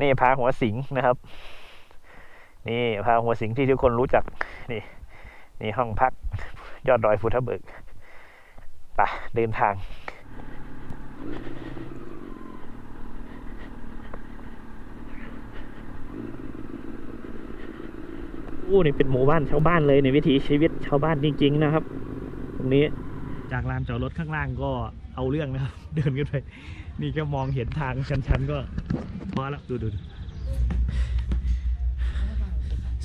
นี่พาหัวสิงนะครับ นี่พาหัวสิงที่ทุกคนรู้จัก นี่ นี่ห้องพักยอดดอยภูทับเบิกไปเดินทางอู้นี่เป็นหมู่บ้านชาวบ้านเลยในวิถีชีวิตชาวบ้านจริง ๆ นะครับ ตรงนี้จากลานจอดรถข้างล่างก็เอาเรื่องนะครับ เดินขึ้นไป นี่ก็มองเห็นทางชันๆก็พอแล้วดูดู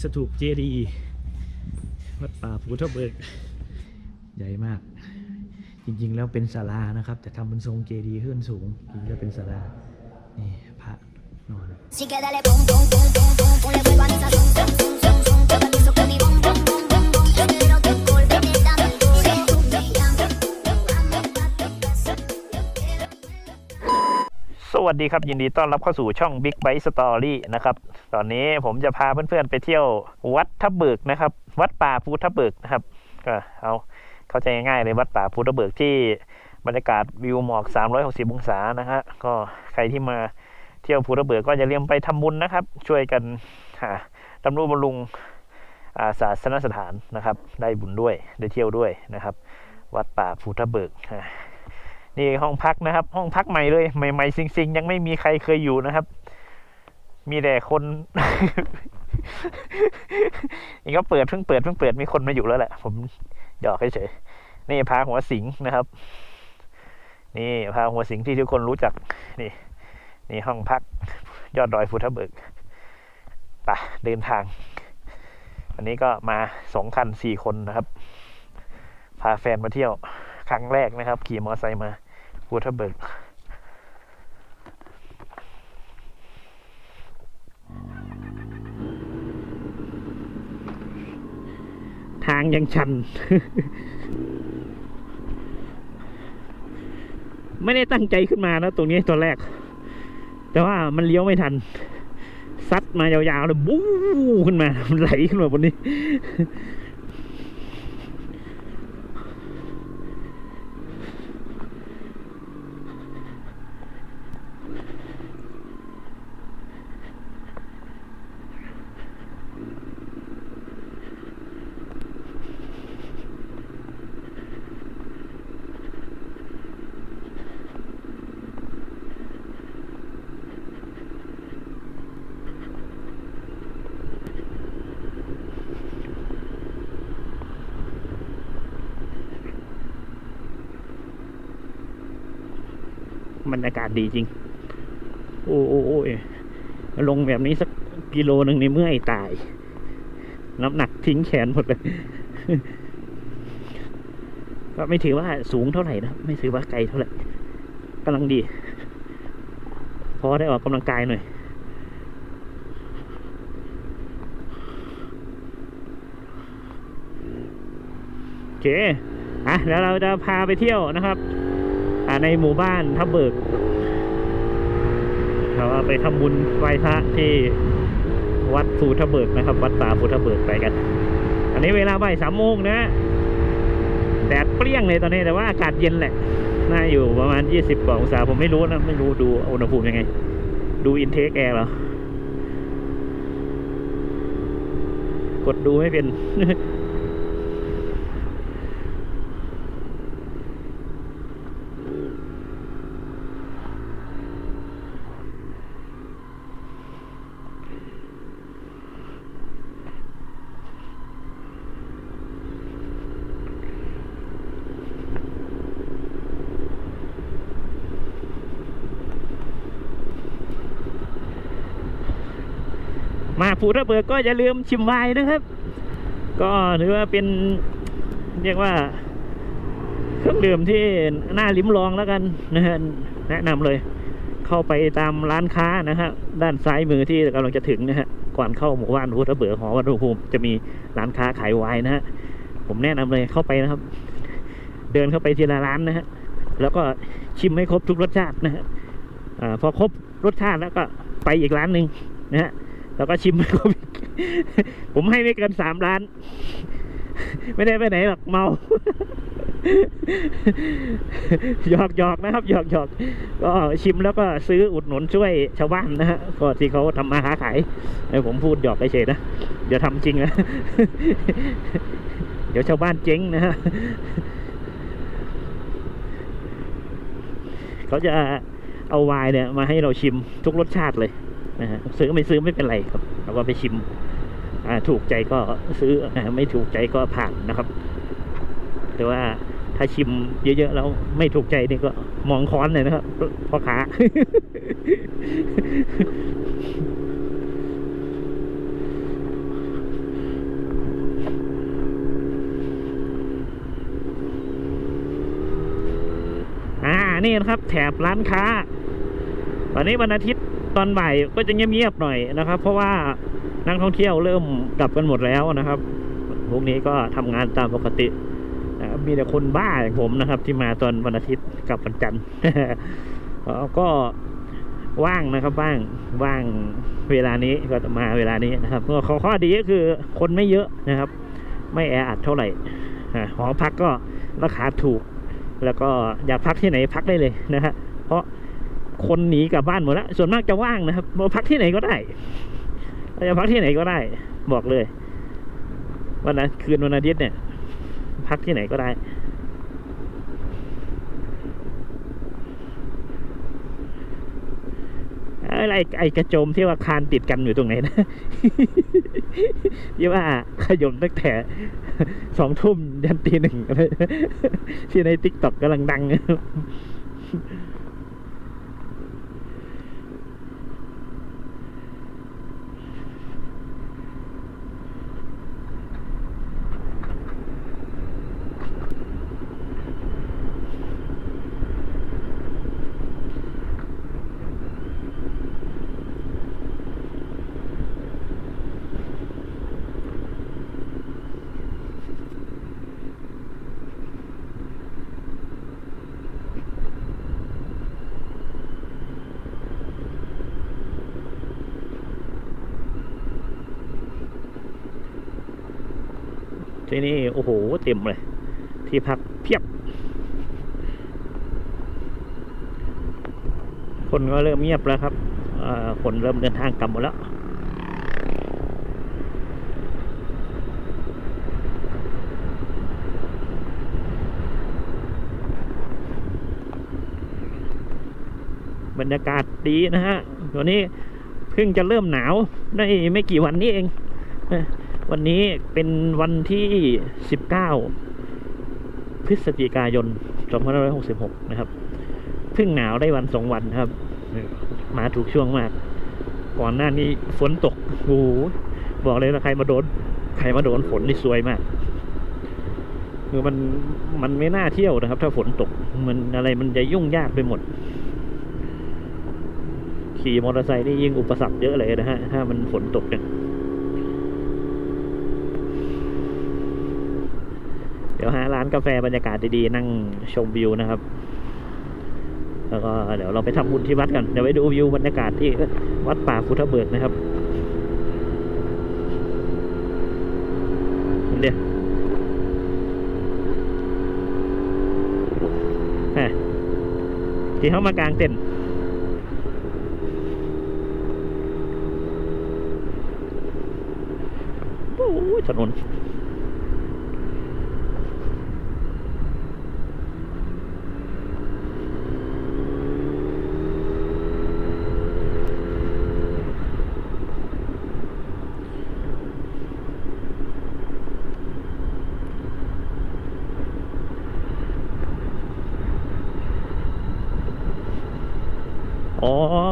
สถูปเจดีย์วัดป่าภูทับเบิก ใหญ่มาก จริงๆ แล้วเป็นศาลานะครับ แต่ทำเป็นทรงเจดีย์ขึ้นสูงจริงๆแล้วเป็นศาลานี่พระนอน วัสดีครับ ยินดีต้อนรับเข้าสู่ช่อง Big Bite Story นะครับ ตอนนี้ผมจะพาเพื่อนๆไปเที่ยววัดทับเบิกนะครับ วัดป่าภูทับเบิกนะครับก็เอาเข้าใจง่ายๆเลยวัดป่าภูทับเบิกที่บรรยากาศวิวหมอก 360 องศานะฮะก็ใครที่มาเที่ยวภูทับเบิกก็อย่าลืมไปทำบุญนะครับ ช่วยกันหาดำรุบำรุงอาศาสนสถานนะครับ ได้บุญด้วยได้เที่ยวด้วยนะครับ วัดป่าภูทับเบิก นี่ห้องพักนะครับ ห้องพักใหม่เลย ใหม่ๆซิงๆ ยังไม่มีใครเคยอยู่นะครับ มีแต่คนนี่ก็เปิดเพิ่งเปิดเพิ่งเปิดมีคนมาอยู่แล้วแหละ ผมหยอกเฉยๆนี่พาหัวสิงนะครับ นี่พาหัวสิงที่ทุกคนรู้จัก นี่ นี่ห้องพัก ยอดดอยภูทับเบิกไปเดินทาง วันนี้ก็มาสองคันสี่คนนะครับ พาแฟนมาเที่ยว ครั้งแรกนะครับ ขี่มอเตอร์ไซค์มาภูทับเบิกทางยังชัน ไม่ได้ตั้งใจขึ้นมานะ ตรงนี้ตอนแรก แต่ว่ามันเลี้ยวไม่ทัน ซัดมายาวๆเลยบู๊ขึ้นมา มันไหลขึ้นมาบนนี้ บรรยากาศดีจริง โอ้โอ้โอ้ยลงแบบนี้สักกิโลหนึ่งในเมื่อยตาย น้ำหนักทิ้งแขนหมดเลย ก็ไม่ถือว่าสูงเท่าไหร่นะ ไม่ถือว่าไกลเท่าไหร่กำลังดี พอได้ออกกำลังกายหน่อยโอเคอะแล้วเราจะพาไปเที่ยวนะครับ ในหมู่บ้านทับเบิกเราไปทำบุญไหว้พระที่วัดภูทับเบิกนะครับ วัดป่าภูทับเบิกไปกัน อันนี้เวลาบ่ายสามโมงนะแดดเปรี้ยงเลยตอนนี้แต่ว่าอากาศเย็นแหละ น่าอยู่ประมาณยี่สิบกว่าองศาผมไม่รู้นะไม่รู้ดูอุณหภูมิยังไง ดูอินเทคแอร์เหรอกดดูไม่เป็น มา ภูทับเบิกก็อย่าลืมชิมไวน์นะครับ ก็ถือว่าเป็นเรียกว่าเครื่องดื่มที่น่าลิ้มลองแล้วกันนะฮะแนะนำเลย เข้าไปตามร้านค้านะฮะด้านซ้ายมือที่กำลังจะถึงนะฮะก่อนเข้าหมู่บ้านภูทับเบิกหอวัดอุณหภูมิจะมีร้านค้าขายไวน์นะฮะผมแนะนำเลยเข้าไปนะครับ เดินเข้าไปทีละร้านนะฮะแล้วก็ชิมให้ครบทุกรสชาตินะฮะอ่าพอครบรสชาติแล้วก็ไปอีกร้านหนึ่งนะฮะ แล้วก็ชิมไม่ครบอีกผมให้ไม่เกินสามล้าน ไม่ได้ไปไหนหรอกเมาหยอกหยอกนะครับหยอกหยอกก็ชิมแล้วก็ซื้ออุดหนุนช่วยชาวบ้านนะฮะก็ที่เขาทำมาหาขายเออผมพูดหยอกเฉยนะเดี๋ยวทำจริงนะเดี๋ยวชาวบ้านเจ๊งนะฮะเขาจะเอาไวน์เนี่ยมาให้เราชิมทุกรสชาติเลย นะฮะซื้อไม่ซื้อไม่เป็นไรครับเราก็ไปชิมถูกใจก็ซื้อไม่ถูกใจก็ผ่านนะครับ แต่ว่าถ้าชิมเยอะๆแล้วไม่ถูกใจนี่ก็มองค้อนเลยนะครับพ่อค้าอ่านี่นะครับแถบร้านค้า วันนี้วันอาทิตย์ ตอนบ่ายก็จะเงียบๆหน่อยนะครับ เพราะว่านักท่องเที่ยวเริ่มกลับกันหมดแล้วนะครับพวกนี้ก็ทำงานตามปกตินะครับมีแต่คนบ้าอย่างผมนะครับ ที่มาตอนวันอาทิตย์กับวันจันทร์ก็ว่างนะครับว่างว่างเวลานี้ก็มาเวลานี้นะครับก็ข้อข้อดีก็คือคนไม่เยอะนะครับ ไม่แออัดเท่าไหร่หอพักก็ราคาถูก แล้วก็อยากพักที่ไหนพักได้เลยนะฮะเพราะ คนหนีกลับบ้านหมดแล้วส่วนมากจะว่างนะครับมาพักที่ไหนก็ได้เราจะพักที่ไหนก็ได้ บอกเลยวันนั้นคืนวันอาทิตย์เนี่ย พักที่ไหนก็ได้อะไรไอกระโจมที่ว่าคานติดกันอยู่ตรงไหนนะที่ว่าขยมตั้งแต่สองทุ่มยันตีหนึ่งอะไรที่ในติ๊กต็อกกำลังดัง ที่นี่โอ้โหเต็มเลย ที่พักเพียบ คนก็เริ่มเงียบแล้วครับคนเริ่มเดินทางกลับหมดแล้วบรรยากาศดีนะฮะวันนี้เพิ่งจะเริ่มหนาวได้ไม่กี่วันนี้เองนะ วันนี้เป็นวันที่ 19 พฤศจิกายน 2566 นะครับเพิ่งหนาวได้วันสองวันครับ มาถูกช่วงมาก ก่อนหน้านี้ฝนตกโอ้โหบอกเลยนะใครมาโดน ใครมาโดนฝนนี่ซวยมาก คือมันมันไม่น่าเที่ยวนะครับ ถ้าฝนตก มันอะไรมันจะยุ่งยากไปหมด ขี่มอเตอร์ไซค์นี่ยิ่งอุปสรรคเยอะเลยนะฮะ ถ้ามันฝนตกเนี่ย เดี๋ยวหาร้านกาแฟบรรยากาศดีๆนั่งชมวิวนะครับ แล้วก็เดี๋ยวเราไปทำบุญที่วัดกันเดี๋ยวไปดูวิวบรรยากาศที่วัดป่าพุทธเบิกนะครับเดี๋ยวที่เข้ามากลางเต็นท์โอ้ยถนน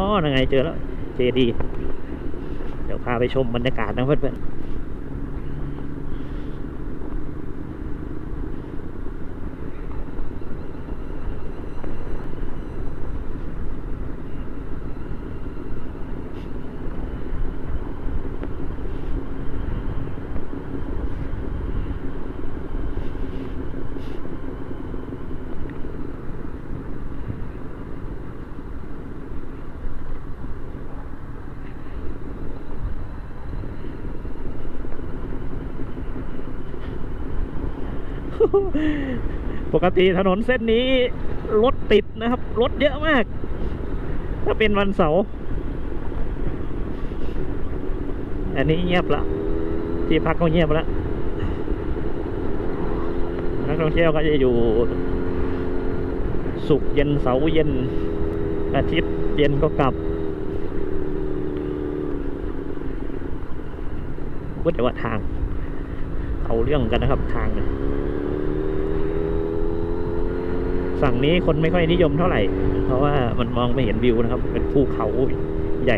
อ๋อนั่นไงเจอแล้ว เจดี เดี๋ยวพาไปชมบรรยากาศนะเพื่อน ปกติถนนเส้นนี้รถติดนะครับ รถเยอะมาก ถ้าเป็นวันเสาร์อันนี้เงียบละที่พักก็เงียบละนักท่องเที่ยวก็จะอยู่ สุกเย็นเสาร์เย็น อาทิตย์เย็นก็กลับพูดแต่ว่าทาง เอาเรื่องกันนะครับทางเนี่ย ฝั่งนี้คนไม่ค่อยนิยมเท่าไหร่ เพราะว่ามันมองไม่เห็นวิวนะครับ เป็นภูเขาใหญ่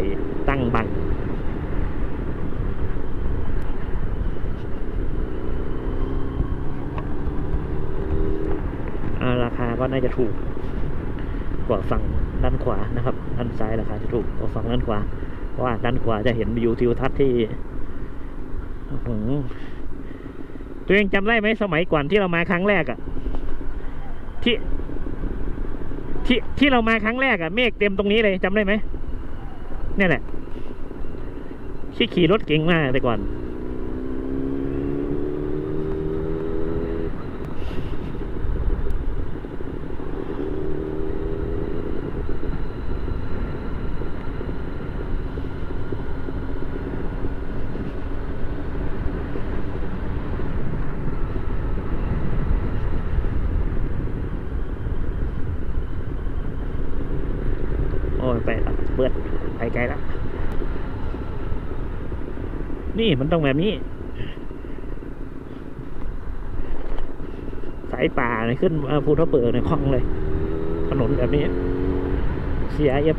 ตั้งบังาราคาก็น่าจะถูก กว่าฝั่งด้านขวานะครับ ด้านซ้ายราคาจะถูกกว่าฝั่งด้านขวา เพราะว่าด้านขวาจะเห็นวิวทิวทัศน์ที่อื้ออตัวเองจำได้ไหมสมัยก่อนที่เรามาครั้งแรกอะที่ ที่ที่เรามาครั้งแรกอะเมฆเต็มตรงนี้เลยจำได้ไหมนี่แหละที่ขี่รถเก่งมากแต่ก่อน โอ้ยไปละเบิดไปไกลละ นี่มันต้องแบบนี้ สายป่าเนี่ยขึ้นภูทับเบิกในยคล่องเลย ถนนแบบนี้ เสียเอฟ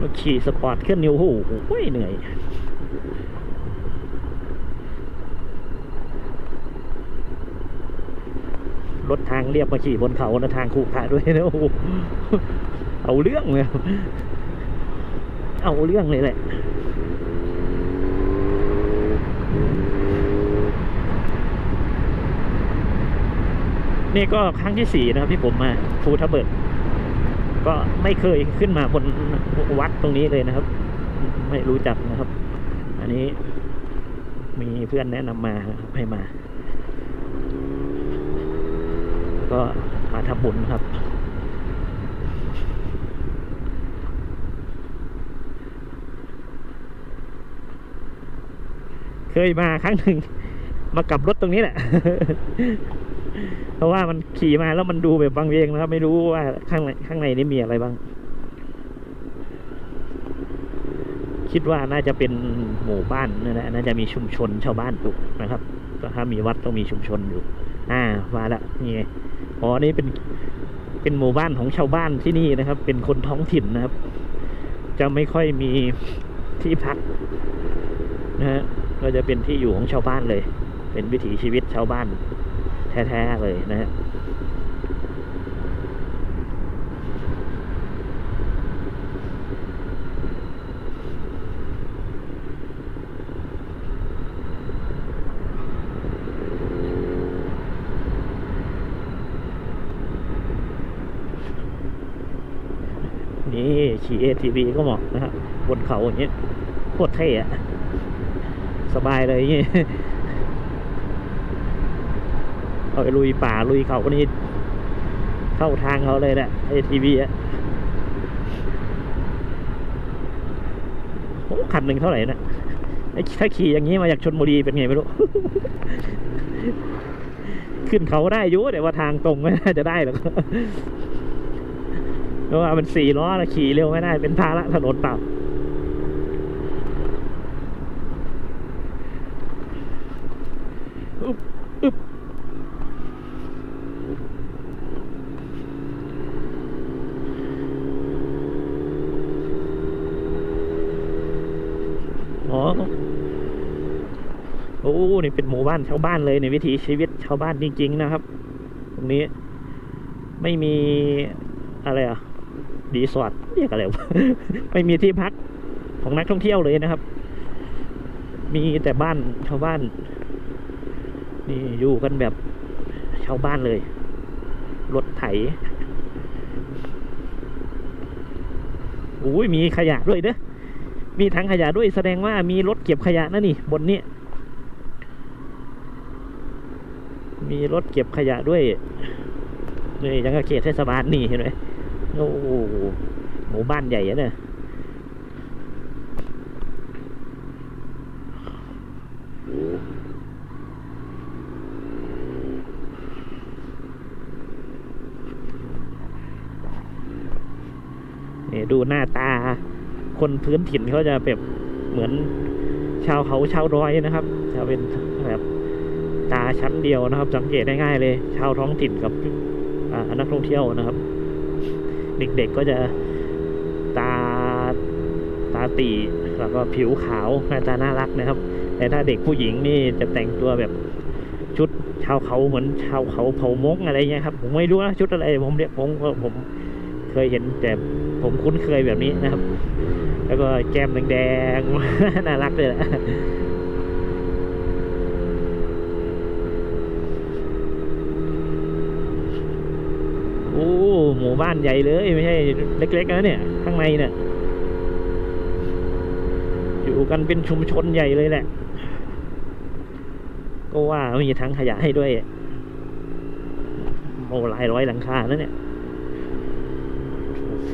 มาขี่สปอร์ตขึ้นนิ้วหูโอ้ยเหนื่อยรถทางเรียบมาขี่บนเขานะทางคูขาด้วยนะโอ้โหเอาเรื่องเลย เอาเรื่องเลยแหละ นี่ก็ครั้งที่สี่นะครับที่ผมมาภูทับเบิกก็ไม่เคยขึ้นมาบนวัดตรงนี้เลยนะครับ ไม่รู้จักนะครับ อันนี้มีเพื่อนแนะนำมาครับให้มา ก็มาทำบุญครับ เคยมาครั้งหนึ่งมากับรถตรงนี้แหละ เพราะว่ามันขี่มาแล้วมันดูแบบบางเวงนะครับ ไม่รู้ว่าข้างในข้างในนี่มีอะไรบ้าง คิดว่าน่าจะเป็นหมู่บ้านนั่นแหละน่าจะมีชุมชนชาวบ้านอยู่นะครับถ้ามีวัดต้องมีชุมชนอยู่ อ่ามาละนี่ไงอ๋อนี่เป็นเป็นหมู่บ้านของชาวบ้านที่นี่นะครับ เป็นคนท้องถิ่นนะครับ จะไม่ค่อยมีที่พักนะฮะก็จะเป็นที่อยู่ของชาวบ้านเลย เป็นวิถีชีวิตชาวบ้าน แท้ๆเลยนะฮะนี่ขี่ ATV ก็เหมาะนะฮะบนเขาอย่างเงี้ยโคตรเท่อะสบายเลยอย่างเงี้ย เอาไปลุยป่าลุยเขานี่เข้าทางเขาเลยแหละ ATV อะโอ้คันหนึ่งเท่าไหร่นะไอ้ถ้าขี่อย่างนี้มาจากชนบุรีเป็นไงไม่รู้ ขึ้นเขาได้อยุ่แต่ว่าทางตรงไม่น่าจะได้หรอกเพราะว่ามันสี่ล้อนะขี่เร็วไม่ได้เป็นภาระถนนเปล่า อึ๊บอึ๊บอ๋อ โอ้ นี่เป็นหมู่บ้านชาวบ้านเลยในวิถีชีวิตชาวบ้านจริงๆนะครับ ตรงนี้ไม่มีอะไรอะรีสอร์ทเรียกอะไรวไม่มีที่พักของนักท่องเที่ยวเลยนะครับ มีแต่บ้านชาวบ้าน นี่อยู่กันแบบชาวบ้านเลย รถไถอุ้ยมีขยะด้วยเด้อมีถังขยะด้วยแสดงว่ามีรถเก็บขยะนะนี่ บนนี้ มีรถเก็บขยะด้วยนี่ยังกับเขตเทศบาลนี่เห็นไหมโอ้โหหมู่บ้านใหญ่เนี่ยนี่ดูหน้าตา คนพื้นถิ่นเขาจะแบบเหมือนชาวเขาชาวดอยนะครับจะเป็นแบบ ตาชั้นเดียวนะครับ สังเกตได้ง่ายเลย ชาวท้องถิ่นกับนักท่องเที่ยวนะครับ เด็กๆก็จะตาตาตีแล้วก็ผิวขาวหน้าตาน่ารักนะครับ แต่ถ้าเด็กผู้หญิงนี่จะแต่งตัวแบบชุดชาวเขาเหมือนชาวเขาเผามงอะไรเงี้ยครับ ผมไม่รู้นะชุดอะไรผมเรียกผมผมเคยเห็นแต่ผมคุ้นเคยแบบนี้นะครับ แล้วก็แก้มแดงๆน่ารักเลยแหละโอ้ หมู่บ้านใหญ่เลยไม่ใช่เล็กๆนะเนี่ย ข้างในเนี่ย อยู่กันเป็นชุมชนใหญ่เลยแหละ ก็ว่ามีทั้งขยะให้ด้วยโอ้หลายร้อยหลังคาแล้วเนี่ยโอ้โห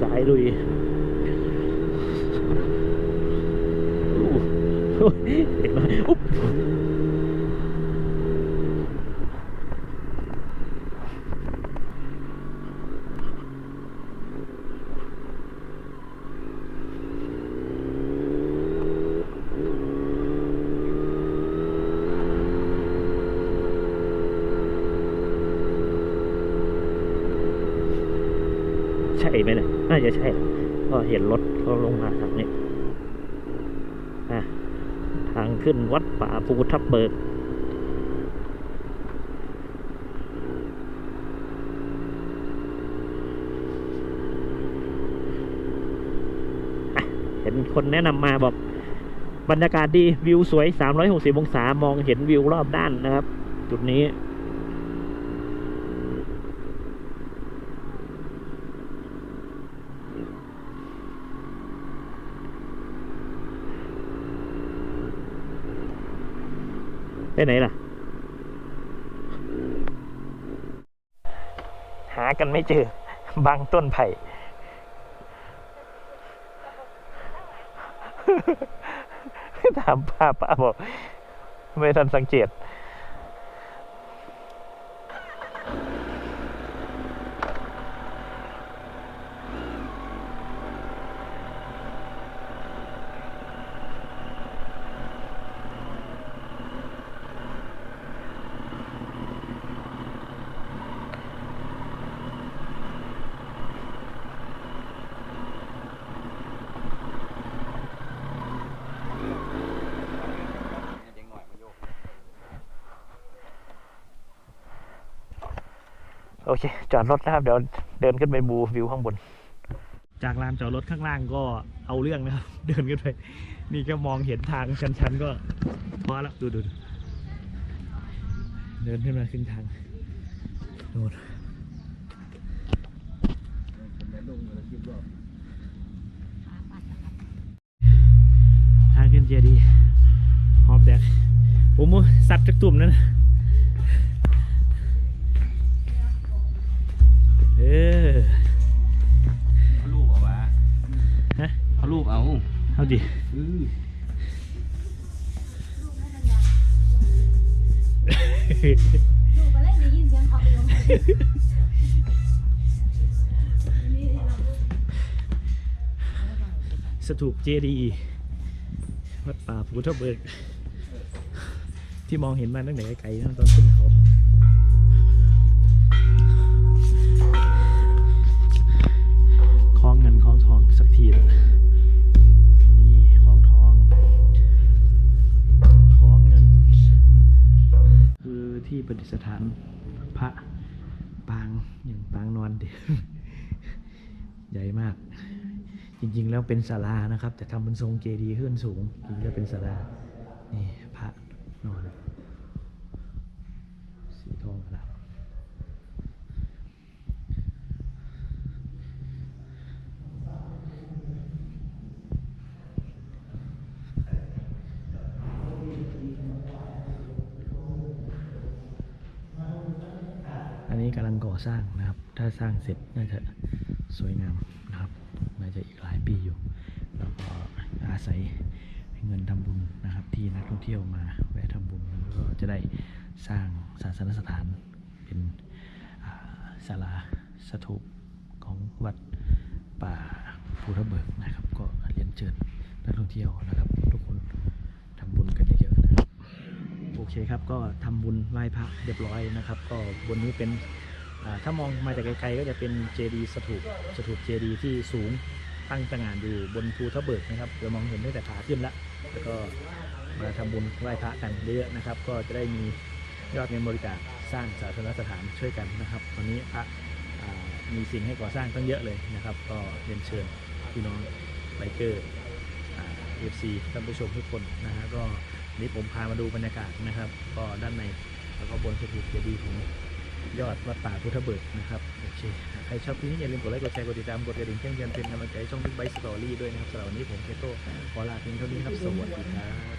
สายลุยโอ้ยเด็กน้อยอุ๊บใช่ไหมเนี่ยน่าจะใช่เพราะเห็นรถเขาลงมาทางนี้ทางขึ้นวัดป่าภูทับเบิกเห็นคนแนะนำมาบอกบรรยากาศดีวิวสวย 360 องศามองเห็นวิวรอบด้านนะครับ จุดนี้ ไปไหนล่ะ หากันไม่เจอ บางต้นไผ่ ถามป้าป้าบอก ไม่ทันสังเกต โอเค จอดรถนะครับ เดี๋ยวเดินขึ้นไปบูวิวข้างบน จากลานจอดรถข้างล่างก็เอาเรื่องนะครับ เดินขึ้นไป นี่ก็มองเห็นทางชันๆก็พอแล้วดูดูเดินขึ้นมาครึ่งทางโน่นทางขึ้นเจดี หอบแดกผมสัตว์จากตุ่มนั่นนะ ดิอือดูไปเลยได้ยินเสียงเขาอยู่สถูปเจดีย์วัดป่าภูทับเบิก ที่มองเห็นมาตั้งแต่ไกลๆนะตอนขึ้นเขาคล้องเงินคล้องทองสักทีละ ที่ประดิษฐานพระปางอย่างปางนอนเดียวใหญ่มาก จริงๆแล้วเป็นศาลานะครับ แต่ทำเป็นทรงเจดีย์ขึ้นสูงจริงๆแล้วเป็นศาลานี่พระนอน สีทองครับ สร้างนะครับ ถ้าสร้างเสร็จน่าจะสวยงามนะครับ น่าจะอีกหลายปีอยู่ แล้วก็อาศัยเงินทำบุญนะครับ ที่นักท่องเที่ยวมาแวะทำบุญแล้วก็จะได้สร้างศาสนสถานเป็นศาลาสถูปของวัดป่าภูทะเบิกนะครับ ก็เรียนเชิญนักท่องเที่ยวนะครับ ทุกคนทำบุญกันเยอะๆนะครับโอเคครับก็ทำบุญไหว้พระเรียบร้อยนะครับ ก็บนนี้เป็น ถ้ามองมาจากไกลๆก็จะเป็นเจดีย์สถูปสถูปเจดีย์ที่สูงตั้งตระหง่านอยู่บนภูทับเบิกนะครับเรามองเห็นได้แต่ขาขึ้นแล้วแล้วก็มาทำบุญไหว้พระกันเยอะๆนะครับ ก็จะได้มียอดเงินบริจาคสร้างศาสนสถานช่วยกันนะครับตอนนี้พระมีสิ่งให้ก่อสร้างตั้งเยอะเลยนะครับ ก็เรียนเชิญพี่น้องไบเกอร์เอฟซีท่านผู้ชมทุกคนนะฮะก็นนี้ผมพามาดูบรรยากาศนะครับ ก็ด้านในแล้วก็บนสถูปเจดีย์ของ ยอดวัดป่าพุทธเบิกนะครับโอเคใครชอบคลิปนี้อย่าลืมกดไลค์กดแชร์กดติดตามกดกระดิ่งแจ้งเตือนเป็นกำลังใจช่องบิ๊กไบสตอรี่ด้วยนะครับสำหรับวันนี้ผมเคโต้ขอลาเพียงเท่านี้ครับสวัสดีครับ